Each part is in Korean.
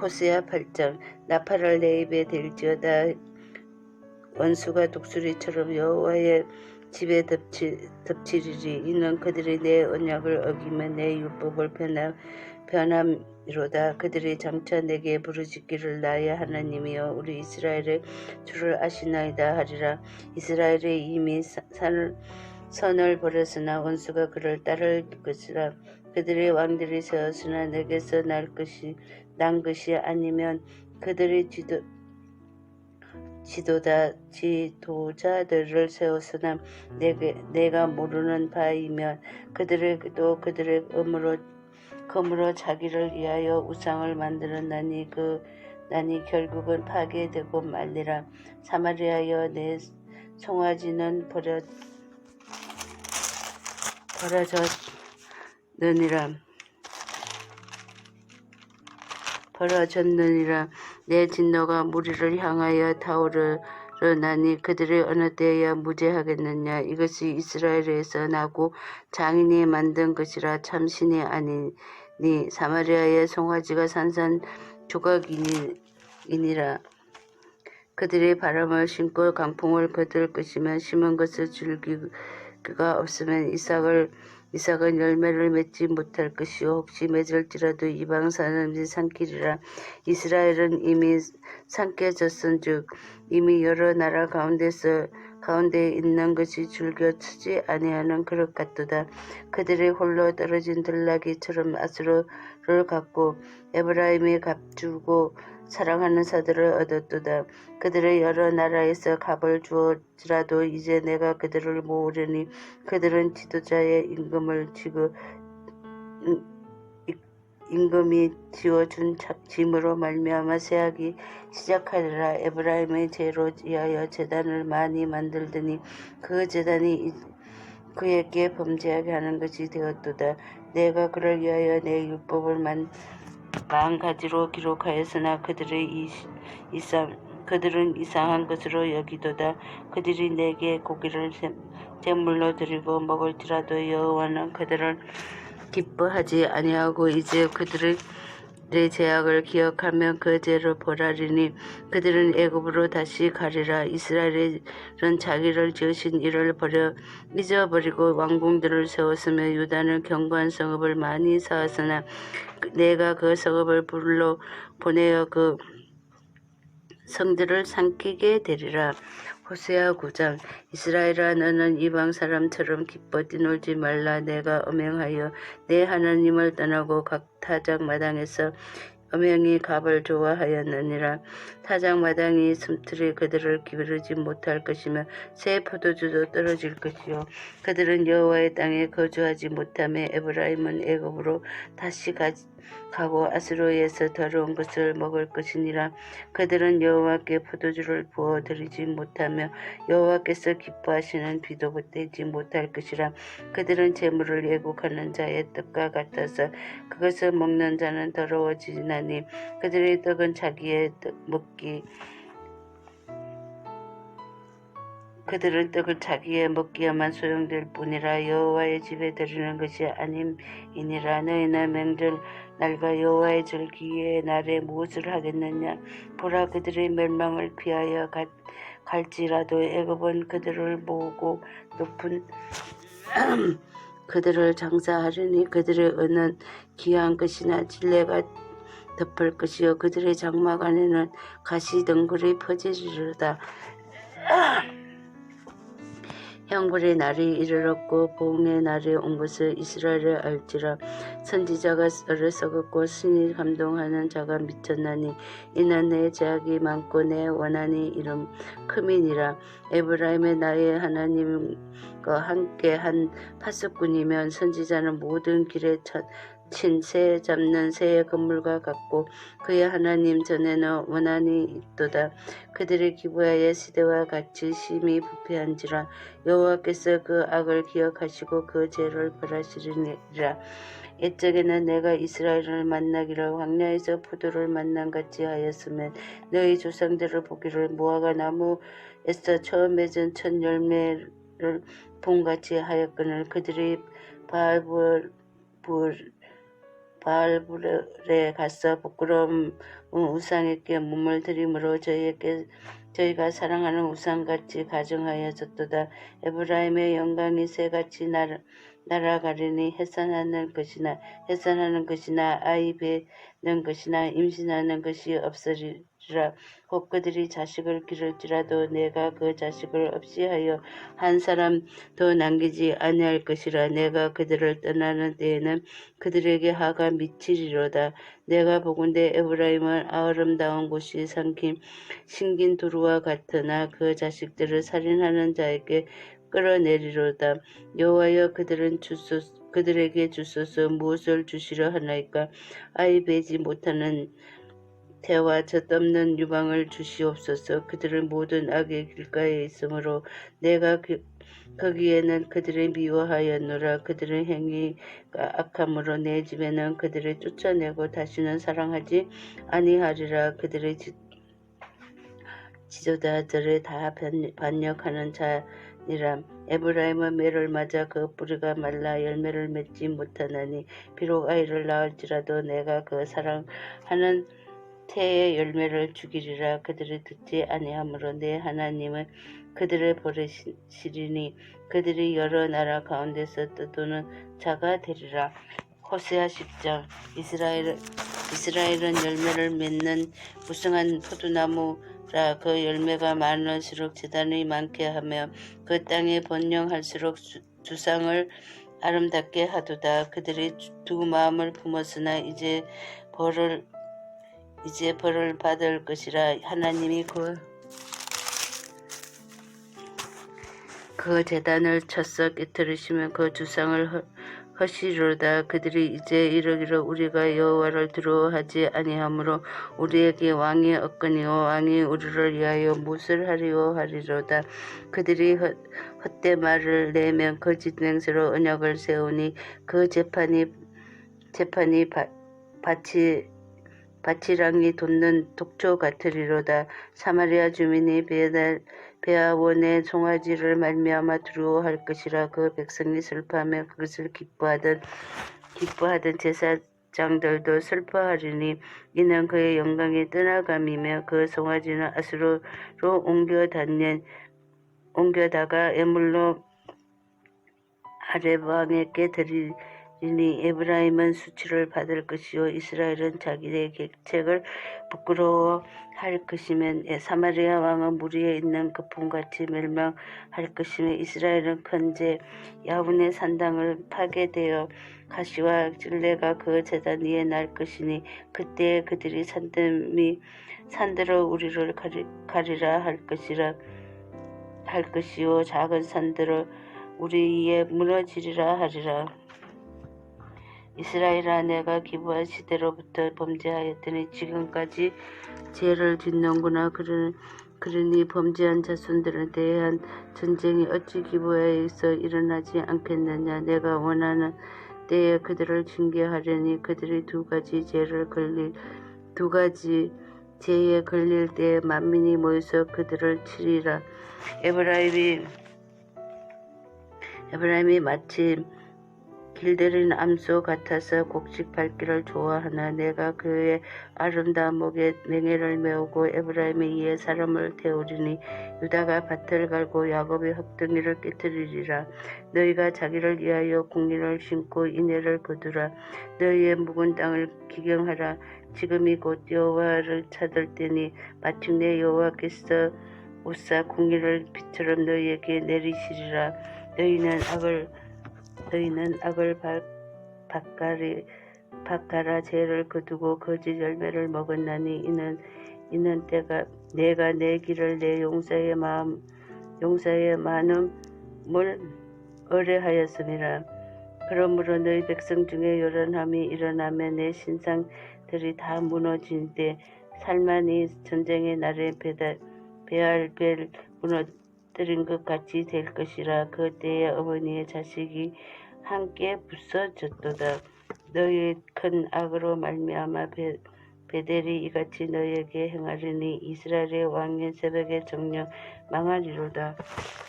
호세아 8장 나팔을 내 입에 댈지어다 원수가 독수리처럼 여호와의 집에 덮치, 덮치리리 이는 그들이 내 언약을 어기면 내 율법을 변함, 변함이로다. 그들이 장차 내게 부르짖기를 나의 하나님이여 우리 이스라엘의 주를 아시나이다 하리라. 이스라엘이 이미 사- 산을 선을 버렸으나 원수가 그를 따를 것이라. 그들의 왕들이 세웠으나 내게서 날 것이 난 것이 아니면 그들의 지도 지도자 지도자들을 세웠으나 내게 내가 모르는 바이면 그들의 또 그들의 음으로 검으로 자기를 위하여 우상을 만들었나니 그 나니 결국은 파괴되고 말리라. 사마리아여 내 송아지는 버려 버려졌느니라 벌어졌느니라. 내 진노가 무리를 향하여 타오르나니 그들이 어느 때에야 무죄하겠느냐? 이것이 이스라엘에서 나고 장인이 만든 것이라 참신이 아니니 사마리아의 송아지가 산산 조각이니라. 그들이 바람을 심고 강풍을 거둘 것이면 심은 것을 줄기가 없으면 이삭을 이삭은 열매를 맺지 못할 것이요 혹시 맺을지라도 이방 사람들이 삼키리라 이스라엘은 이미 삼켜졌은즉 이미 여러 나라 가운데서 가운데 있는 것이 줄겨 치지 아니하는 그릇 같도다. 그들이 홀로 떨어진 들나귀처럼 아수르를 갖고 에브라임이 값주고 사랑하는 사들을 얻었도다. 그들의 여러 나라에서 값을 주었지라도 이제 내가 그들을 모으려니 그들은 지도자의 임금을 지고 임금이 지어준 착짐으로 말미암아 세하기 시작하리라. 에브라임의 죄로 위하여 재단을 많이 만들더니 그 재단이 이- 그에게 범죄하게 하는 것이 되었도다. 내가 그를 위하여 내 율법을 만, 만 가지로 기록하였으나 그들의 이, 이상 그들은 이상한 것으로 여기도다. 그들이 내게 고기를 제- 제물로 드리고 먹을지라도 여호와는 그들을 기뻐하지 아니하고 이제 그들의 내 제약을 기억하면 그 죄를 벌하리니 그들은 애굽으로 다시 가리라 이스라엘은 자기를 지으신 일을 버려 잊어버리고 왕궁들을 세웠으며 유다는 견고한 성읍을 많이 쌓았으나 그- 내가 그 성읍을 불러 보내어 그 성들을 삼키게 되리라. 호세아 9장 이스라엘아 너는 이방 사람처럼 기뻐 뛰놀지 말라. 내가 엄행하여 내 하나님을 떠나고 각 타작 마당에서 엄행이 값을 좋아하였느니라 타작 마당이 숨틀이 그들을 기르지 못할 것이며 새 포도주도 떨어질 것이요. 그들은 여호와의 땅에 거주하지 못하며 에브라임은 애굽으로 다시 가, 가고 아스로에서 더러운 것을 먹을 것이니라. 그들은 여호와께 포도주를 부어 드리지 못하며 여호와께서 기뻐하시는 비도 걷지 못할 것이라. 그들은 재물을 예국하는 자의 떡과 같아서 그것을 먹는 자는 더러워지나니 그들의 떡은 자기의 떡 먹기 그들은 떡을 자기의 먹기에만 소용될 뿐이라 여호와의 집에 드리는 것이 아님이니라. 너희는 명절 날과 여호와의 절기의 날에 무엇을 하겠느냐? 보라 그들의 멸망을 피하여 가, 갈지라도 애굽은 그들을 모으고 높은 그들을 장사하려니 그들의 은은 귀한 것이나 진례가 덮을 것이요. 그들의 장막 안에는 가시 덩굴이 퍼지리로다. 형벌의 날이 이르렀고 보응의 날이 온 것을 이스라엘을 알지라. 선지자가 어리석었고 신이 감동하는 자가 미쳤나니 이는 내 제약이 많고 내 원한이 이름 크민이라. 에브라임의 나의 하나님과 함께 한 파수꾼이면 선지자는 모든 길에 친새 잡는 새의 건물과 같고 그의 하나님 전에는 원한이 있도다. 그들의 기부하여 시대와 같이 심히 부패한지라. 여호와께서 그 악을 기억하시고 그 죄를 벌하시리니라. 옛적에는 내가 이스라엘을 만나기를 광야에서 포도를 만난 같이 하였으면 너희 조상들을 보기를 무화과 나무에서 처음 맺은 첫 열매를 봄같이 하였거늘 그들이 바알불 불 바알불에 가서 부끄러운 우상에게 몸을 드림으로 저희에게 저희가 사랑하는 우상같이 가정하였었도다. 에브라임의 영광이 새같이 날, 날아가리니 해산하는 것이나 해산하는 것이나 아이 베는 것이나 임신하는 것이 없으리 라. 혹 그들이 자식을 기를지라도 내가 그 자식을 없이 하여 한 사람 더 남기지 아니할 것이라. 내가 그들을 떠나는 때에는 그들에게 하가 미치리로다. 내가 보건대 에브라임은 아름다운 곳이 삼킨 신긴 두루와 같으나 그 자식들을 살인하는 자에게 끌어내리로다. 여호와여 그들은 주소 그들에게 주소서 무엇을 주시려 하나이까 아이 베지 못하는 태와 젖없는 유방을 주시옵소서. 그들은 모든 악의 길가에 있으므로 내가 그, 거기에는 그들을 미워하였노라. 그들의 행위가 악함으로 내 집에는 그들을 쫓아내고 다시는 사랑하지 아니하리라. 그들의 지, 지도자들을 다 반- 반역하는 자니라. 에브라임은 매를 맞아 그 뿌리가 말라 열매를 맺지 못하나니 비록 아이를 낳을지라도 내가 그 사랑하는 태의 열매를 죽이리라. 그들을 듣지 아니하므로 내 하나님은 그들을 버리시리니 그들이 여러 나라 가운데서 떠도는 자가 되리라. 호세아 10장. 이스라엘 이스라엘은 열매를 맺는 무성한 포도나무라. 그 열매가 많을수록 재단이 많게 하며 그 땅에 번영할수록 수- 주상을 아름답게 하도다. 그들이 두 마음을 품었으나 이제 벌을 이제 벌을 받을 것이라 하나님이 그, 그 재단을 쳐서 깨뜨리시면 그 주상을 허, 허시로다. 그들이 이제 이르기로 우리가 여호와를 두려워하지 아니하므로 우리에게 왕이 없거니와 왕이 우리를 위하여 무엇을 하리오 하리로다. 그들이 헛, 헛된 말을 내면 거짓 맹세로 언약을 세우니 그 재판이 재판이 바, 밭이 바치랑이 돋는 독초 같으리로다. 사마리아 주민이 베달 베아원의 송아지를 말미암아 두려워할 것이라 그 백성이 슬퍼하며 그것을 기뻐하던 기뻐하던 제사 장들도 슬퍼하리니 이는 그의 영광이 떠나감이며 그 송아지는 아수로로 옮겨 다닌 옮겨다가 애물로 아렙 왕에게 드리 이니 에브라임은 수치를 받을 것이요 이스라엘은 자기의 계책을 부끄러워할 것이면 사마리아 왕은 무리에 있는 거품같이 멸망할 것이며 이스라엘은 큰제 야분의 산당을 파괴되어 가시와 진레가 그 재단 위에 날 것이니 그때 그들이 산들이 산들어 우리를 가리, 가리라 할 것이라 할 것이요 작은 산들어 우리 위에 무너지리라 하리라. 이스라엘아 내가 기부한 시대로부터 범죄하였더니 지금까지 죄를 짓는구나. 그러니, 그러니 범죄한 자손들에 대한 전쟁이 어찌 기부에서 일어나지 않겠느냐. 내가 원하는 때에 그들을 징계하려니 그들이 두 가지 죄를 걸릴 두 가지 죄에 걸릴 때에 만민이 모여서 그들을 치리라. 에브라임이 에브라임이 마치 길들인 암소 같아서 곡식 밟기를 좋아하나 내가 그의 아름다운 목에 맹해를 메우고 에브라임의 이에 사람을 태우리니 유다가 밭을 갈고 야곱의 흙덩이를 깨뜨리리라. 너희가 자기를 위하여 국리를 심고 이내를 거두라. 너희의 묵은 땅을 기경하라. 지금이 곧 여호와를 찾을 때니 마침내 여호와께서 옷사 국리를 빛처럼 너희에게 내리시리라. 너희는 악을 너희는 악을 바, 바까리 바까라 죄를 거두고 거짓 열매를 먹었나니 이는 이는 때가 내가 내 길을 내 용사의 마음 용사의 많음을 의뢰하였음이라. 그러므로 너희 백성 중에 요란함이 일어나면 내 신상들이 다 무너진데 살만이 전쟁의 날에 배달 베알벨 무너 뜨린 것 같이 될 것이라 그때에 어머니의 자식이 함께 부서졌도다. 너희의 큰 악으로 말미암아 베, 베델이 이같이 너희에게 행하리니 이스라엘의 왕의 새벽에 정령 망하리로다.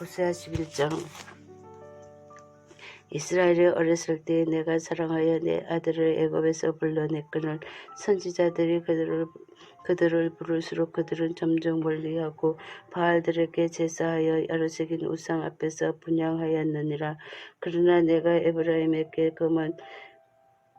호세아 11장 이스라엘이 어렸을 때에 내가 사랑하여 내 아들을 애굽에서 불러냈거늘 선지자들이 그들을 그들을 부를수록 그들은 점점 멀리하고 바알들에게 제사하여 야르색인 우상 앞에서 분양하였느니라. 그러나 내가 에브라임에게 금은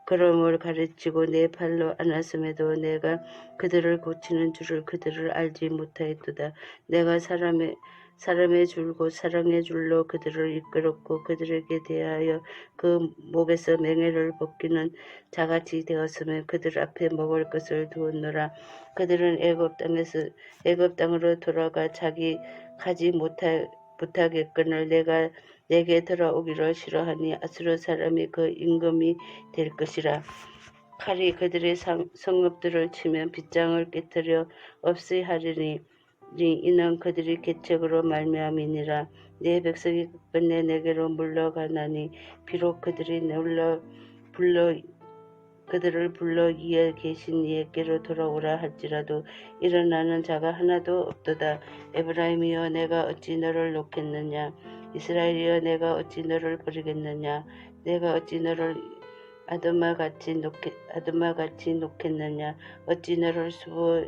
그럼을 가르치고 내 팔로 안았음에도 내가 그들을 고치는 줄을 그들을 알지 못하였도다. 내가 사람의 사람의 줄고 사랑의 줄로 그들을 이끌었고 그들에게 대하여 그 목에서 맹해를 벗기는 자같이 되었으며 그들 앞에 먹을 것을 두었노라. 그들은 애굽 땅에서 애굽 땅으로 돌아가 자기 가지 못하 못하겠거늘 내가 내게 돌아오기를 싫어하니 아수르 사람이 그 임금이 될 것이라. 칼이 그들의 상, 성읍들을 치면 빗장을 깨뜨려 없이 하리니 이는 그들이 개척으로 말미암이니라. 내 백성이 끝내 내게로 물러가나니 비록 그들이 놀러 불러 그들을 불러 이에 계신 이에게로 돌아오라 할지라도 일어나는 자가 하나도 없도다. 에브라임이여 내가 어찌 너를 놓겠느냐? 이스라엘이여 내가 어찌 너를 버리겠느냐? 내가 어찌 너를 아드마 같이 놓겠 아드마 같이 놓겠느냐? 어찌 너를 수보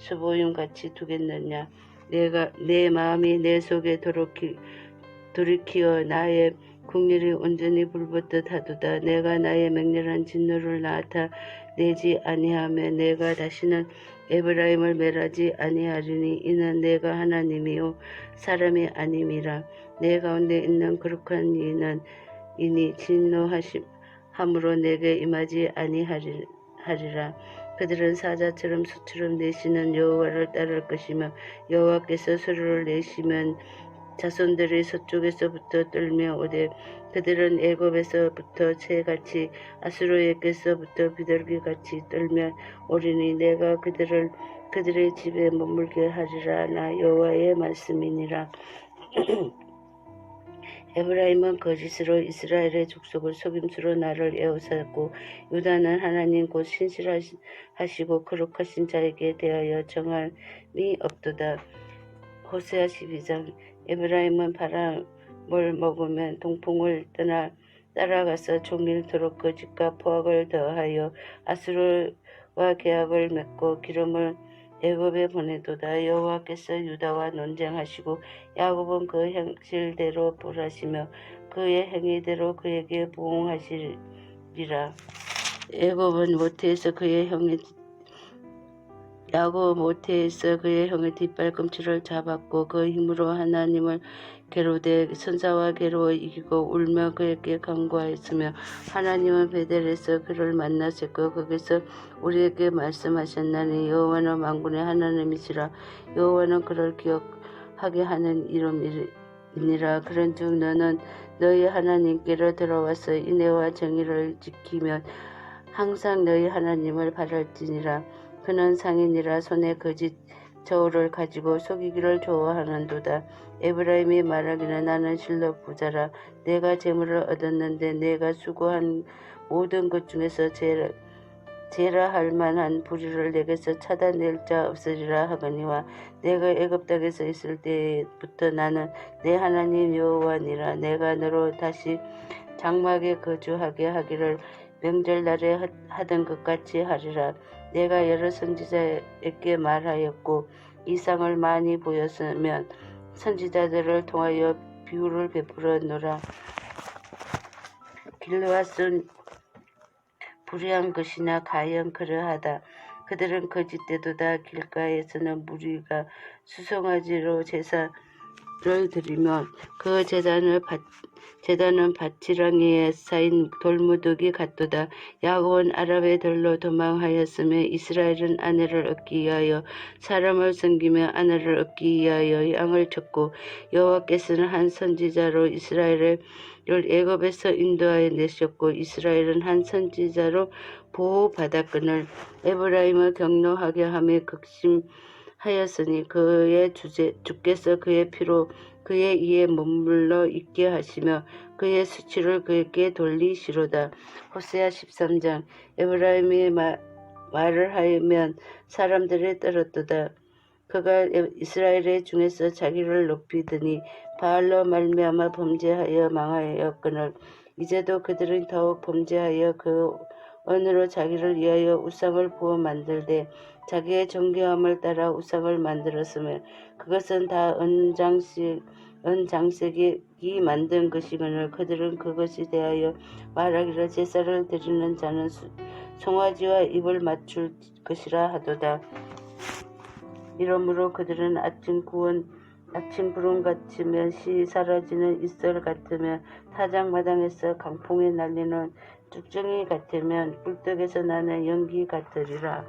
수보임 같이 두겠느냐? 내가 내 마음이 내 속에 돌이키, 돌이키어 나의 국리를 온전히 불붙듯 하도다. 내가 나의 맹렬한 진노를 나타 내지 아니하며 내가 다시는 에브라임을 멸하지 아니하리니 이는 내가 하나님이요 사람이 아님이라. 내 가운데 있는 거룩한 이는 이니 진노하심함으로 내게 임하지 아니하리라 그들은 사자처럼 수처럼 내시는 여호와를 따를 것이며 여호와께서 소리를 내시면 자손들이 서쪽에서부터 떨며 오되 그들은 애굽에서부터 새같이 아수르에게서부터 비둘기같이 떨며 오리니 내가 그들을 그들의 집에 머물게 하리라. 나 여호와의 말씀이니라 에브라임은 거짓으로 이스라엘의 족속을 속임수로 나를 에워쌌고 유다는 하나님 곧 신실하시고 거룩하신 자에게 대하여 정함이 없도다. 호세아 12장 에브라임은 바람을 먹으면 동풍을 떠나 따라가서 종일토록 거짓과 포악을 더하여 아수르와 계약을 맺고 기름을 애굽에 보내도다. 여호와께서 유다와 논쟁하시고 야곱은 그 행실대로 벌하시며 그의 행위대로 그에게 보응하시리라. 애굽은 모태에서 그의 형의 야곱 모태에서 그의 형의 뒷발꿈치를 잡았고 그 힘으로 하나님을 게로되 선사와 게로 이기고 울며 그에게 간구하였으며 하나님은 베델에서 그를 만나셨고 거기서 우리에게 말씀하셨나니 여호와는 만군의 하나님이시라. 여호와는 그를 기억하게 하는 이름이니라. 그런즉 너는 너희 하나님께로 들어와서 인애와 정의를 지키면 항상 너희 하나님을 바랄지니라. 그는 상인이라 손에 거짓 저울을 가지고 속이기를 좋아하는도다. 에브라임이 말하기는 나는 실로 부자라. 내가 재물을 얻었는데 내가 수고한 모든 것 중에서 제일 제라 할 만한 불의를 내게서 찾아낼 자 없으리라 하거니와 내가 애굽 땅에서 있을 때부터 나는 내 하나님 여호와니라 내가 너로 다시 장막에 거주하게 하기를 명절날에 하던 것 같이 하리라 내가 여러 선지자에게 말하였고 이상을 많이 보였으면 선지자들을 통하여 비유를 베풀었노라. 길르앗은 불의한 것이나 가연 그러하다. 그들은 거짓되도다 길가에서는 무리가 수송아지로 제사 를 드리며 그 제단을 받 재단은 밭지렁이에 쌓인 돌무더기 같도다. 야곱은 아랍의 들로 도망하였으며 이스라엘은 아내를 얻기 위하여 사람을 섬기며 아내를 얻기 위하여 양을 쳤고 여호와께서는 한 선지자로 이스라엘을 애굽에서 인도하여 내셨고 이스라엘은 한 선지자로 보호받았거늘 에브라임을 경노하게 하며 극심 하였으니 그의 주제, 주께서 그의 피로 그의 이에 머물러 있게 하시며 그의 수치를 그에게 돌리시로다. 호세아 13장 에브라임이 마, 말을 하면 사람들이 떨었도다. 그가 이스라엘의 중에서 자기를 높이더니 바알로 말미암아 범죄하여 망하였거늘 이제도 그들은 더욱 범죄하여 그 언으로 자기를 위하여 우상을 부어 만들되 자기의 정교함을 따라 우상을 만들었으며 그것은 다 은장식 은장색이 만든 것이거늘 그들은 그것이 대하여 말하기를 제사를 드리는 자는 수, 송아지와 입을 맞출 것이라 하도다. 이러므로 그들은 아침 구원 아침 구름 같으며 시 사라지는 이슬 같으며 타작 마당에서 강풍이 날리는 쭉정이 같으면 꿀떡에서 나는 연기 같으리라.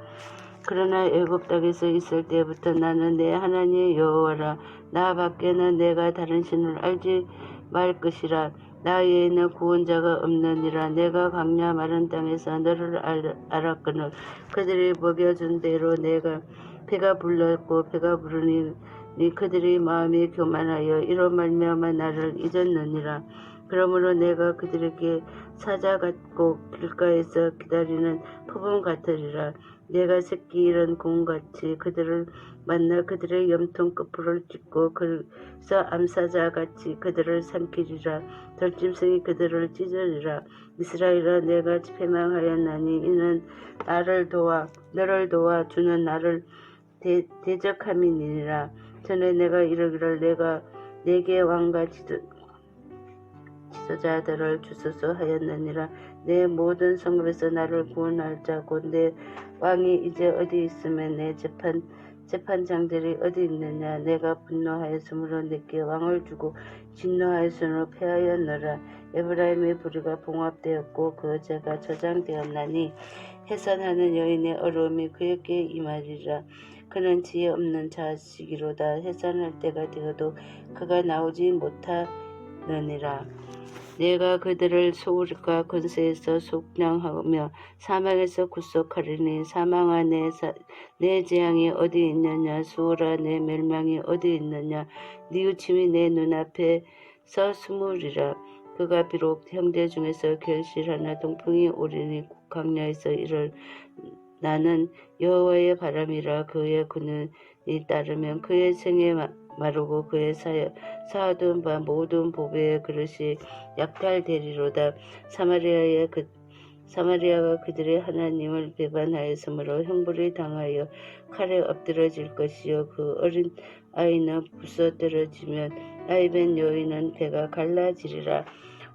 그러나 애굽 땅에서 있을 때부터 나는 내 하나님 여호와라. 나 밖에는 내가 다른 신을 알지 말 것이라. 나 외에는 구원자가 없느니라. 내가 강야 마른 땅에서 너를 알, 알았거늘. 그들이 먹여준 대로 내가 배가 불렀고 배가 부르니 니 그들의 마음이 교만하여 이로 말미암아 나를 잊었느니라. 그러므로 내가 그들에게 사자 같고 길가에서 기다리는 표범 같으리라 내가 새끼 이런 공같이 그들을 만나 그들의 염통 끝부를 찢고 그래서 암사자 같이 그들을 삼키리라. 덜짐승이 그들을 찢으리라. 이스라엘아 내가 패망하였나니 이는 나를 도와 너를 도와 주는 나를 대, 대적함이니라. 전에 내가 이르기를 내가 내게 왕과 지도, 지도자들을 주소서 하였느니라. 내 모든 성읍에서 나를 구원할 자고 내 왕이 이제 어디 있으면 내 재판 재판장들이 어디 있느냐. 내가 분노하였으므로 내게 왕을 주고 진노하였으므로 패하였노라. 에브라임의 부리가 봉합되었고 그 죄가 저장되었나니 해산하는 여인의 어려움이 그에게 임하리라. 그는 지혜 없는 자식이로다. 해산할 때가 되어도 그가 나오지 못하느니라 내가 그들을 소울과 근세에서 속량하며 사망에서 구속하리니 사망아 내, 사, 내 재앙이 어디 있느냐? 수월아 내 멸망이 어디 있느냐? 뉘우침이 내 눈앞에서 스물이라. 그가 비록 형제 중에서 결실하나 동풍이 오리니 광야에서 이를 나는 여호와의 바람이라. 그의 그늘이 따르면 그의 생에 마르고 그의 사여, 사둔 바 모든 보배의 그릇이 약탈되리로다. 사마리아의 그 사마리아가 그들의 하나님을 배반하였으므로 형벌이 당하여 칼에 엎드러질 것이요 그 어린 아이는 부서뜨려지면 아이벤 여인은 배가 갈라지리라.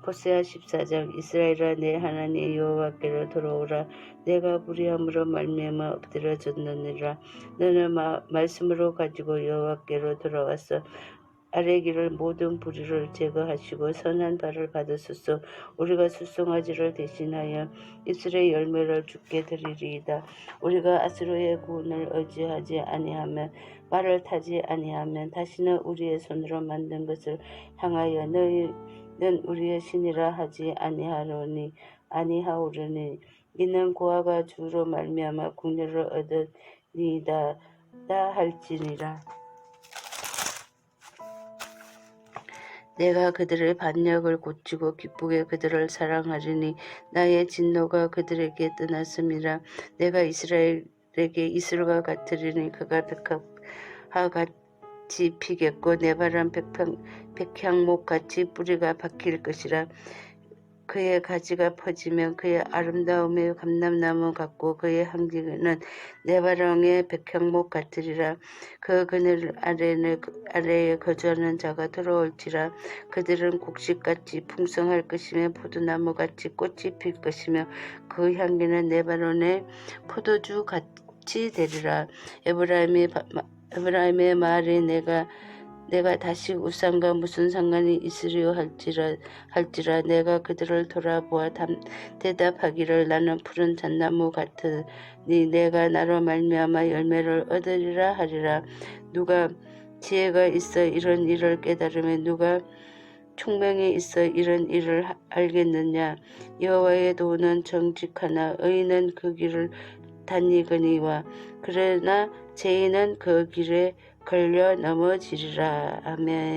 호세아 14장 이스라엘아 내 하나님 여호와께로 돌아오라. 내가 불의함으로 말미암아 엎드려 졌느니라. 너는 마, 말씀으로 가지고 여호와께로 돌아와서 아래기를 모든 불의를 제거하시고 선한 발을 받으소서. 우리가 수송아지를 대신하여 이스라엘 열매를 죽게 드리리이다. 우리가 아스로의 구원을 의지하지 아니하면 말을 타지 아니하면 다시는 우리의 손으로 만든 것을 향하여 너희 는 우리의 신이라 하지 아니하노니 아니하오르니 이는 고아가 주로 말미암아 국녀를 얻으니이다. 다 할지니라. 내가 그들의 반역을 고치고 기쁘게 그들을 사랑하리니 나의 진노가 그들에게 떠났음이라. 내가 이스라엘에게 이슬과 같으리니 그가 백합화 같 이 피겠고 내 바람 백평, 백향목 같이 뿌리가 박힐 것이라. 그의 가지가 퍼지면 그의 아름다움의 감람나무 같고 그의 향기는 네바랑의 백향목 같으리라. 그 그늘 아래에, 아래에 거주하는 자가 들어올지라. 그들은 곡식같이 풍성할 것이며 포도나무같이 꽃이 필 것이며 그 향기는 네바론의 포도주 같이 되리라. 에브라임의, 에브라임의 말이 내가 내가 다시 우상과 무슨 상관이 있으리요 할지라 할지라 내가 그들을 돌아보아 담, 대답하기를 나는 푸른 잣나무 같으니 내가 나로 말미암아 열매를 얻으리라 하리라. 누가 지혜가 있어 이런 일을 깨달으면 누가 총명이 있어 이런 일을 알겠느냐? 여호와의 도는 정직하나 의인은 그 길을 다니거니와 그러나 죄인은 그 길에 걸려 넘어지리라. 아멘.